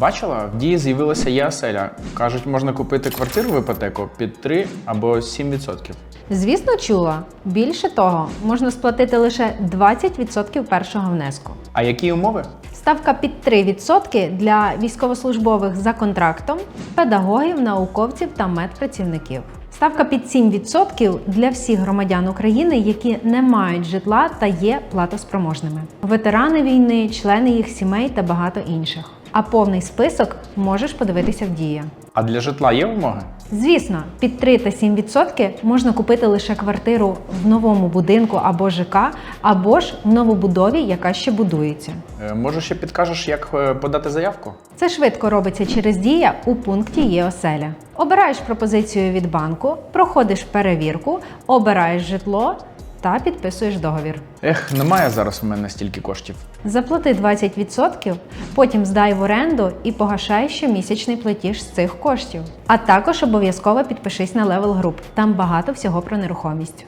Бачила, в дії з'явилася ЄАселя. Кажуть, можна купити квартиру в іпотеку під 3 або 7%. Звісно, чула. Більше того, можна сплатити лише 20% першого внеску. А які умови? Ставка під 3% для військовослужбових за контрактом, педагогів, науковців та медпрацівників. Ставка під 7% для всіх громадян України, які не мають житла та є платоспроможними. Ветерани війни, члени їх сімей та багато інших. А повний список можеш подивитися в дія. А для житла є вимоги? Звісно, під 3 та 7% можна купити лише квартиру в новому будинку або ЖК, або ж в новобудові, яка ще будується. Е, Може, ще підкажеш, як е, подати заявку? Це швидко робиться через дія у пункті ЄОСЕЛЯ. Обираєш пропозицію від банку, проходиш перевірку, обираєш житло та підписуєш договір. Ех, немає зараз у мене стільки коштів. Заплати 20%, потім здай в оренду і погашай щомісячний платіж з цих коштів. А також обов'язково підпишись на Level Group. Там багато всього про нерухомість.